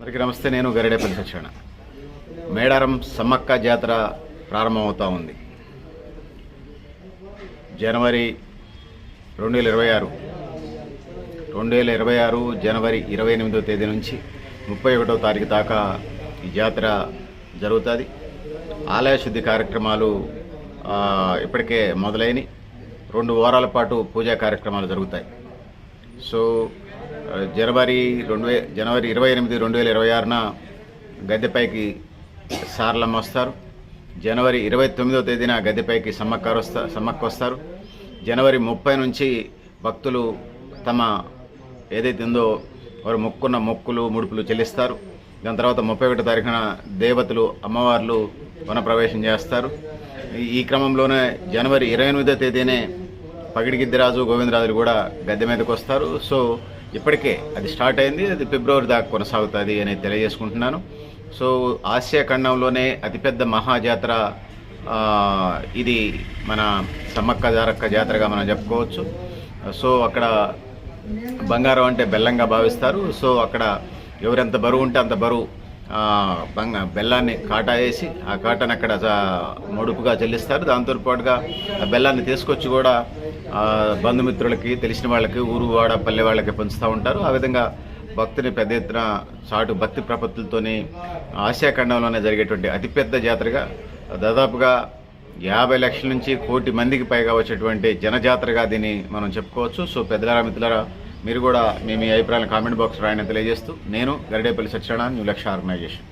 అందరికీ నమస్తే నేను గరిడేపల్లి సత్యనారాయణ మేడారం సమ్మక్క జాతర ప్రారంభమవుతా ఉంది. జనవరి రెండు వేల ఇరవై ఆరు. రెండు వేల ఇరవై ఆరు జనవరి ఇరవై ఎనిమిదో తేదీ నుంచి ముప్పై ఒకటో తారీఖు దాకా ఈ జాతర జరుగుతుంది. ఆలయ శుద్ధి కార్యక్రమాలు ఇప్పటికే మొదలైనవి రెండు వారాల పాటు పూజా కార్యక్రమాలు జరుగుతాయి. సో జనవరి రెండు వే జనవరి ఇరవై ఎనిమిది రెండు వేల ఇరవై ఆరున గద్దెపైకి సార్లమ్మ వస్తారు. జనవరి ఇరవై తొమ్మిదో తేదీన గద్దెపైకి సమ్మక్కారు వస్తా సమ్మక్క వస్తారు. జనవరి ముప్పై నుంచి భక్తులు తమ ఏదైతే ఉందో వారు మొక్కున్న మొక్కులు ముడుపులు చెల్లిస్తారు. దాని తర్వాత ముప్పై ఒకటో తారీఖున దేవతలు అమ్మవార్లు వనప్రవేశం చేస్తారు. ఈ- ఈ క్రమంలోనే జనవరి ఇరవై ఎనిమిదో తేదీనే పగిడిగిద్దిరాజు గోవిందరాజులు కూడా గద్దె మీదకి వస్తారు. సో ఇప్పటికే అది స్టార్ట్ అయింది అది ఫిబ్రవరి దాకా కొనసాగుతుంది అని తెలియజేసుకుంటున్నాను. సో ఆసియా ఖండంలోనే అతిపెద్ద మహాజాతర ఇది మన సమ్మక్క జారక్క జాతరగా మనం చెప్పుకోవచ్చు. సో అక్కడ బంగారం అంటే బెల్లంగా భావిస్తారు. సో అక్కడ ఎవరెంత బరువు ఉంటే అంత బరువు బంగ బెల్లాన్ని కాటా వేసి ఆ కాటాను అక్కడ ముడుపుగా చెల్లిస్తారు. దాంతో పాటుగా ఆ బెల్లాన్ని తీసుకొచ్చి కూడా బంధుమిత్రులకి తెలిసిన వాళ్ళకి ఊరు వాడ పల్లె వాళ్ళకి పంచుతూ ఉంటారు. ఆ విధంగా భక్తిని పెద్ద ఎత్తున చాటు భక్తి ప్రపత్తులతోని ఆసియా ఖండంలోనే జరిగేటువంటి అతిపెద్ద జాతరగా దాదాపుగా యాభై లక్షల నుంచి కోటి మందికి పైగా వచ్చేటువంటి జనజాతరగా దీన్ని మనం చెప్పుకోవచ్చు. సో పెద్దలారా మిత్రులారా మీరు కూడా మీ మీ అభిప్రాయాలను కామెంట్ బాక్స్ రాయని తెలియజేస్తూ నేను గరిడేపల్లి సత్యనారాయణ న్యూ లక్ష ఆర్గనైజేషన్.